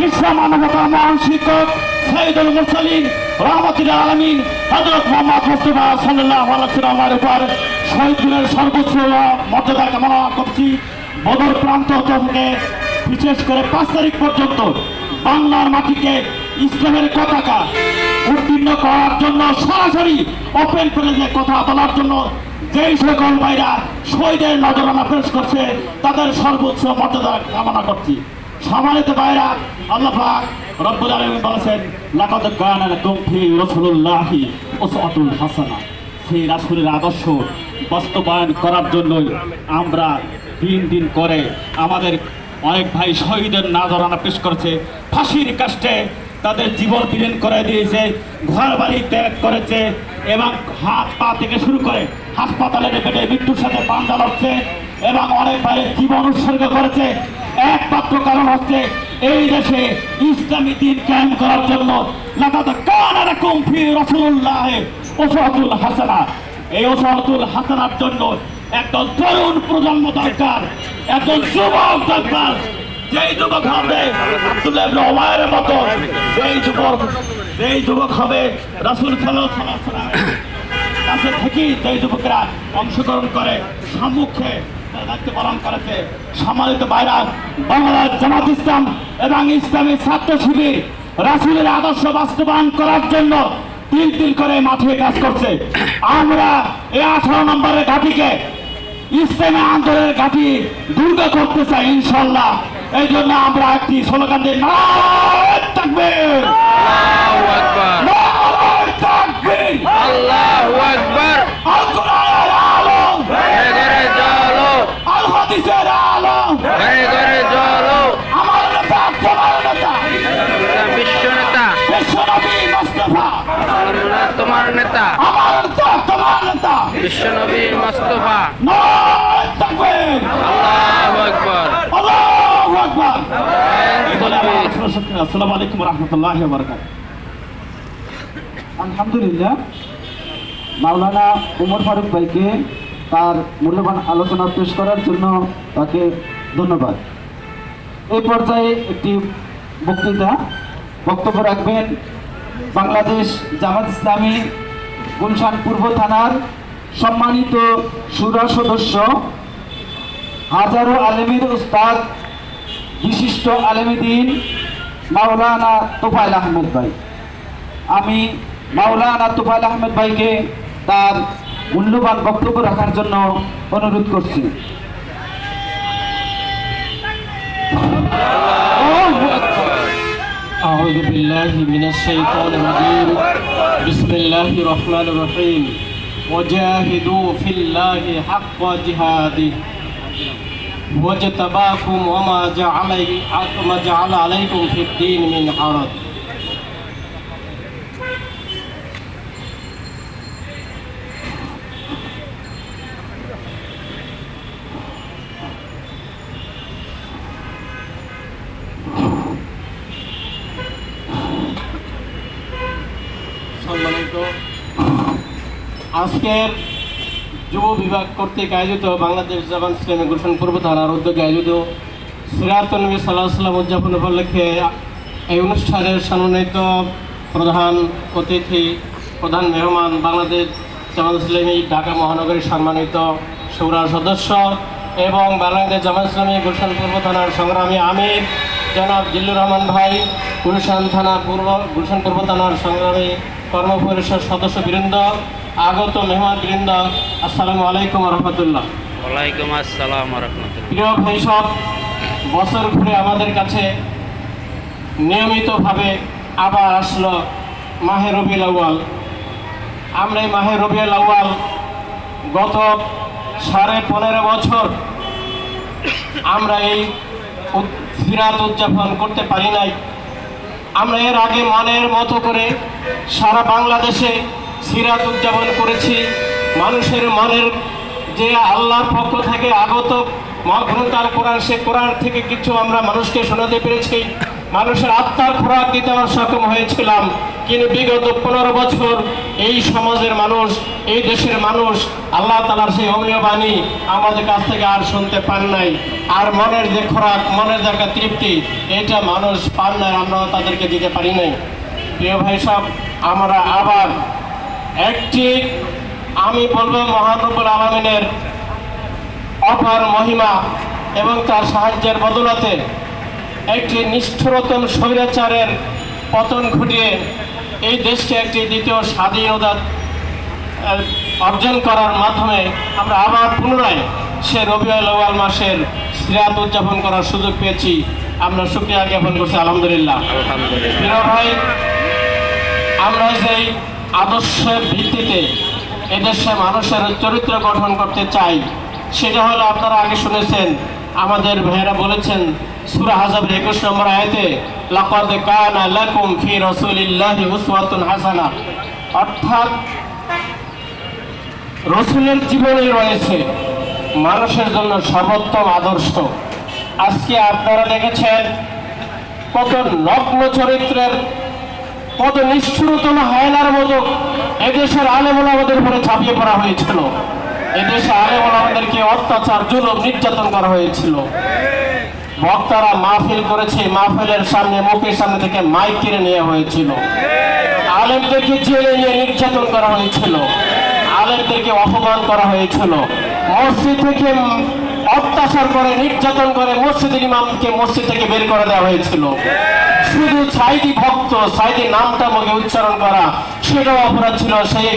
বিশ্ব মানবতার মহান শিক্ষক সৈয়দুল মুরসালিন রহমতুল আলমিন হজরত মোহাম্মদ মুস্তফা সাল্লাহ আলাইসাল্লামের উপর শহীদ সর্বোচ্চ মর্যাদা কামনা করছি বদর প্রান্ত থেকে বিশেষ করে পাঁচ তারিখ পর্যন্ত বাংলার মাটিকে ইসলামের পতাকা উত্তীর্ণ করার জন্য সরাসরি ওপেন প্লেজে কথা বলার জন্য। যেই সকল ভাইরা শহীদের নজরানা পেশ করছে, তাদের সর্বোচ্চ মর্যাদা কামনা করছি। সম্মানিত ভাইরা, আল্লাহ পাক রব্বুল আলামিন বলেছেন, লাকাদ কানা লাকুম ফি রাসূলিল্লাহি উসওয়াতুল হাসানা। সেই রাসূলের আদর্শ বাস্তবায়ন করার জন্যই আমরা দিন দিন করে আমাদের অনেক ভাই শহীদের নাজরানা পেশ করেছে, ফাঁসির কাষ্টে তাদের জীবন বিলীন করে দিয়েছে ঘর বাড়ি ত্যাগ করেছে এবং হাত পা থেকে শুরু করে হাসপাতালের বেডে মৃত্যুর সাথে পাঞ্জা লড়ছে এবং অনেক ভাই জীবন উৎসর্গ করেছে। একমাত্র কারণ হচ্ছে এই দেশে ইসলামী দিন কায়েম করার জন্য ওসরাতুল হাসানা। এই ওসরাতুল হাসানার জন্য একদল তরুণ প্রজন্ম দরকার একজন যুবক দরকার। যেই যুবক হবে আব্দুল্লাহ মতো, যেই যুবক যেই যুবক হবে রাসূল ওয়াসাল্লাম কাছে থেকেই যেই যুবকরা অংশগ্রহণ করে সম্মুখে দায়িত্ব পালন করেছে। সম্মানিত বাইরা বাংলাদেশ জামাত ইসলাম এবং ইসলামী ছাত্র শিবির রাসুলের আদর্শ বাস্তবায়ন করার জন্য তিল তিল করে মাঠে কাজ করছে। আমরা এই আঠারো নম্বরের ঘাটিকে ইসলামী আন্দোলনের ঘাটি দুর্গ করতে চাই ইনশাল্লাহ এই জন্য আমরা একটি স্লোগান তাকবীর আকবার। মোস্তফা আল্লাহু আকবার। আল্লাহু আকবার আসসালামু আলাইকুম রাহমাতুল্লাহি ওয়া আলহামদুলিল্লাহ, মাওলানা উমর ফারুক ভাইকে তার মূল্যবান আলোচনা পেশ করার জন্য তাকে ধন্যবাদ। এই পর্যায়ে একটি বক্তৃতা, বক্তব্য রাখবেন বাংলাদেশ জামাত ইসলামী, গুলশান পূর্ব থানার সম্মানিত সুরা সদস্য হাজারো আলেমের উস্তাদ বিশিষ্ট আলেমীদিন মাওলানা তোফাইল আহমেদ ভাই আমি মাওলানা তুফাইল আহমেদ ভাইকে তার মূল্যবান বক্তব্য রাখার জন্য অনুরোধ করছি أعوذ بالله من الشيطان الرجيم بسم الله الرحمن الرحيم وجاهدوا في الله حق جهاده واجتباكم وما جعل وما جعل عليكم في الدين من حرج সম্মানিত আজকের যুব বিভাগ কর্তৃক আয়োজিত বাংলাদেশ জামান ইসলামী গুলশান পূর্ব থানার উদ্যোগে আয়োজিত সিরাতুল নবী সাল্লাহ সাল্লাম উদযাপন উপলক্ষে এই অনুষ্ঠানের সম্মানিত প্রধান অতিথি, প্রধান মেহমান বাংলাদেশ জামাত ইসলামী ঢাকা মহানগরীর সম্মানিত সৌরার সদস্য এবং বাংলাদেশ জামাত ইসলামী গুলশান পূর্ব থানার সংগ্রামী আমির জনাব জিল্লুর রহমান ভাই, গুলশান থানা পূর্ব, গুলশান পূর্ব থানার সংগ্রামী কর্ম পরিষদ সদস্য বৃন্দ আগত মেহমান বৃন্দ আসসালামু আলাইকুম রহমতুল্লাহ। ওয়ালাইকুম আসসালাম প্রিয় ভাই সব বছর ঘুরে আমাদের কাছে নিয়মিতভাবে আবার আসলো মাহে রবিউল আউয়াল। আমরা এই মাহে রবিউল আউয়াল গত সাড়ে পনেরো বছর আমরা এই সিরাত উদযাপন করতে পারি নাই। আমরা এর আগে মনের মতো করে সারা বাংলাদেশে সিরাত উদযাপন করেছি, মানুষের মনের যে আল্লাহর পক্ষ থেকে আগত মহাগ্রন্থার কোরআন, সে কোরআন থেকে কিছু আমরা মানুষকে শোনাতে পেরেছি। মানুষের আত্মার খোরাক দিতে আমরা সক্ষম হয়েছিলাম। কিন্তু বিগত পনেরো বছর এই সমাজের মানুষ, এই দেশের মানুষ, আল্লাহ তালার সেই অমীয় বাণী আমাদের কাছ থেকে আর শুনতে পান নাই। আর মনের যে খোরাক, মনের যে তৃপ্তি, এটা মানুষ পান নাই, আমরাও তাদেরকে দিতে পারি নাই। প্রিয় ভাই সব আমরা আবার একটি আমি বলব মহানবুল আলমিনের অপার মহিমা এবং তার সাহায্যের বদলাতে একটি নিষ্ঠুরতম স্বৈরাচারের পতন ঘটিয়ে এই দেশকে একটি দ্বিতীয় স্বাধীনতা অর্জন করার মাধ্যমে আমরা আবার পুনরায় সে রবিউল আউয়াল মাসের সিরাত উদযাপন করার সুযোগ পেয়েছি। আমরা শুক্রিয়া জ্ঞাপন করছি আলহামদুলিল্লাহ। আলহামদুলিল্লাহ। ভাই আমরা যেই আদর্শের ভিত্তিতে এদেশে মানুষের চরিত্র গঠন করতে চাই, সেটা হলো আপনারা আগে শুনেছেন, আমাদের ভাইয়েরা বলেছেন, সূরা হাজাবের একুশ নম্বর আয়াতে, লাকাদ কানা লাকুম ফি রাসূলিল্লাহি উসওয়াতুন হাসানা। অর্থাৎ, রসুলের জীবনে রয়েছে মানুষের জন্য সর্বোত্তম আদর্শ। আজকে আপনারা দেখেছেন, কত নগ্ন চরিত্রের কত নিষ্ঠুরতম হায়নার মতো এদেশের আলেমুল আমাদের উপরে ছাপিয়ে পড়া হয়েছিল। এদেশে আলেমুল আমাদেরকে অত্যাচার, জুলুম, নির্যাতন করা হয়েছিল। বক্তারা মাহফিল করেছে, মাহফিলের সামনে, মুখের সামনে থেকে মাইক কিনে নেওয়া হয়েছিল। আলেমদেরকে জেলে নিয়ে নির্যাতন করা হয়েছিল। আলেমদেরকে অপমান করা হয়েছিল। মসজিদ থেকে অত্যাচার করে, নির্যাতন করে মসজিদের ইমামকে মসজিদ থেকে বের করে দেওয়া হয়েছিল। শুধু সাইদি ভক্ত সাইদি নামটা মুখে উচ্চারণ করা, সেটাও অপরাধ ছিল। সেই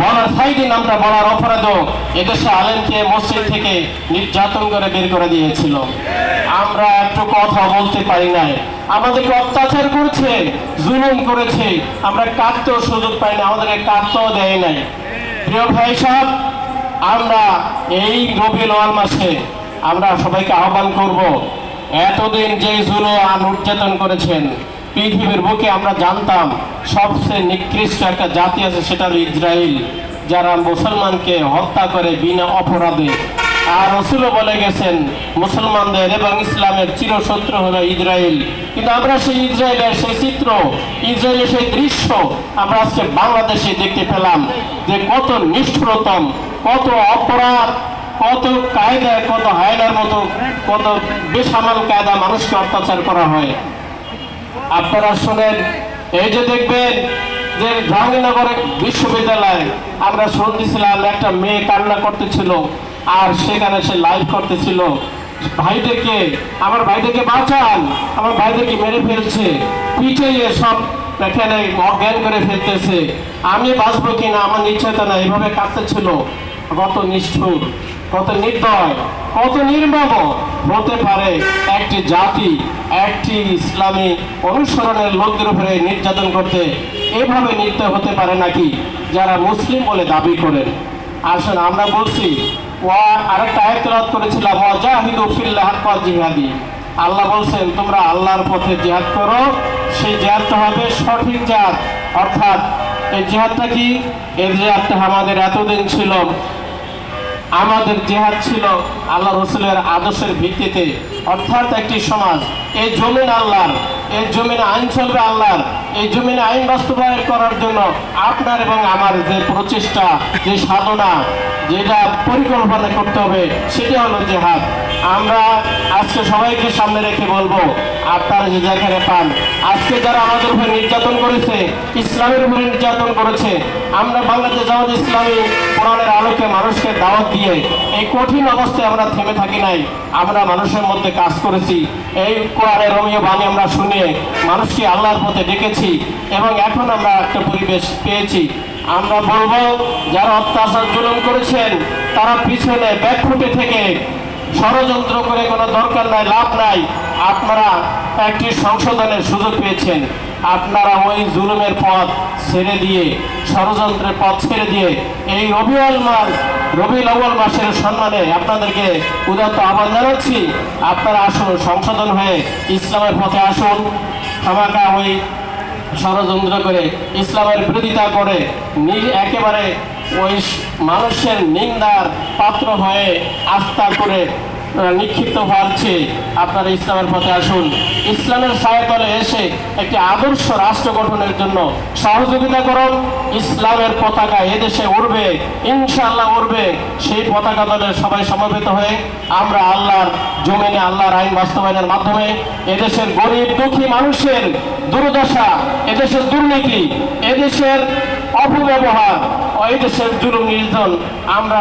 বলার সাইদি নামটা বলার অপরাধও এদেশে আলেমকে মসজিদ থেকে নির্যাতন করে বের করে দিয়েছিল। আমরা একটু কথা বলতে পারি নাই। আমাদেরকে অত্যাচার করেছে, জুলুম করেছে। আমরা কাটতেও সুযোগ পাই না আমাদেরকে কাটতেও দেয় নাই। প্রিয় ভাই সাহেব আমরা এই রবিউল নয় মাসে আমরা সবাইকে আহ্বান করব, এতদিন যে জুলো আন নির্যাতন করেছেন, পৃথিবীর বুকে আমরা জানতাম সবচেয়ে নিকৃষ্ট একটা জাতি আছে, সেটা হলো ইসরায়েল যারা মুসলমানকে হত্যা করে বিনা অপরাধে আর রসুলও বলে গেছেন, মুসলমানদের এবং ইসলামের চিরশত্রু হলো ইসরায়েল। কিন্তু আমরা সেই ইসরায়েলের সেই চিত্র, ইসরায়েলের সেই দৃশ্য আমরা আজকে বাংলাদেশে দেখতে পেলাম যে কত নিষ্ঠুরতম, কত অপরাধ, কত কায়দা, কত হায়নার মতো, কত বেসামাল কায়দা মানুষকে অত্যাচার করা হয়। আপনারা শোনেন, এই যে দেখবেন যে জাহাঙ্গীরনগর বিশ্ববিদ্যালয় আমরা শুনতেছিলাম একটা মেয়ে কান্না করতেছিল, আর সেখানে সে লাইভ করতেছিল। ভাইদেরকে আমার ভাইদেরকে বাঁচান, আমার ভাইদেরকে মেরে ফেলছে। পিছিয়ে সব এখানে অজ্ঞান করে ফেলতেছে। আমি বাঁচবো কিনা, আমার নিশ্চয়তা না এইভাবে কাঁদতেছিল। কত নিষ্ঠুর। কত নির্দয় কত নির্মম হতে পারে একটি জাতি, একটি ইসলামী অনুসরণের লোকদের উপরে নির্যাতন করতে এভাবে নৃত্য হতে পারে নাকি? যারা মুসলিম বলে দাবি করেন। আসুন আমরা বলছি ও আরেকটা আয়াত তেলাওয়াত করেছিলাম, ওয়াজাহিদু ফিল্লাহ জিহাদি। আল্লাহ বলছেন, তোমরা আল্লাহর পথে জিহাদ করো, সেই জিহাদটা হবে সঠিক জিহাদ। অর্থাৎ এই জিহাদটা কি? এই জিহাদটা আমাদের এতদিন ছিল আমাদের জেহাদ ছিল আল্লাহ রসুলের আদর্শের ভিত্তিতে। অর্থাৎ একটি সমাজ। এই জমিন আল্লাহর এই জমিনে আইন চলবে আল্লাহর এই জমিনে আইন বাস্তবায়ন করার জন্য আপনার এবং আমার যে প্রচেষ্টা, যে সাধনা, যেটা পরিকল্পনা করতে হবে, সেটা হলো জেহাদ। আমরা আজকে সবাইকে সামনে রেখে বলব, আপনারা যে জায়গায় পান, আজকে যারা আমাদের উপরে নির্যাতন করেছে, ইসলামের উপরে নির্যাতন করেছে, আমরা বাংলাদেশ জামাত ইসলামী কোরআনের আলোকে মানুষকে দাওয়াত দিয়ে এই কঠিন অবস্থায় আমরা থেমে থাকি নাই। আমরা মানুষের মধ্যে কাজ করেছি। এই কোরআনের রমীয় বাণী আমরা শুনে মানুষকে আল্লাহর পথে ডেকেছি এবং এখন আমরা একটা পরিবেশ পেয়েছি। আমরা বলব, যারা অত্যাচার জুলুম করেছেন, তারা পিছনে ব্যাকফুটে থেকে ষড়যন্ত্র করে কোনো দরকার নাই, লাভ নাই। আপনারা একটি সংশোধনের সুযোগ পেয়েছেন। আপনারা ওই জুলুমের পথ ছেড়ে দিয়ে, ষড়যন্ত্রের পথ ছেড়ে দিয়ে এই রবিউল মাস রবি আউয়াল মাসের সম্মানে আপনাদেরকে উদাত্ত আহ্বান জানাচ্ছি। আপনারা আসুন, সংশোধন হয়ে ইসলামের পথে আসুন। আমাকে ওই ষড়যন্ত্র করে ইসলামের বিরোধিতা করে একেবারে ওই মানুষের নিন্দার পাত্র হয়ে আস্থা করে নিক্ষিপ্ত হওয়ার চেয়ে আপনারা ইসলামের পথে আসুন। ইসলামের ছায়াতলে এসে একটি আদর্শ রাষ্ট্র গঠনের জন্য সহযোগিতা করুন। ইসলামের পতাকা এদেশে উড়বে, ইনশাআল্লাহ উড়বে। সেই পতাকা দলের সবাই সমবেত হয়ে আমরা আল্লাহর জমিনে, আল্লাহর আইন বাস্তবায়নের মাধ্যমে এদেশের গরিব, দুঃখী মানুষের দুর্দশা, এদেশের দুর্নীতি, এদেশের অপব্যবহার, ও এদেশের জুলুম নির্যাতন আমরা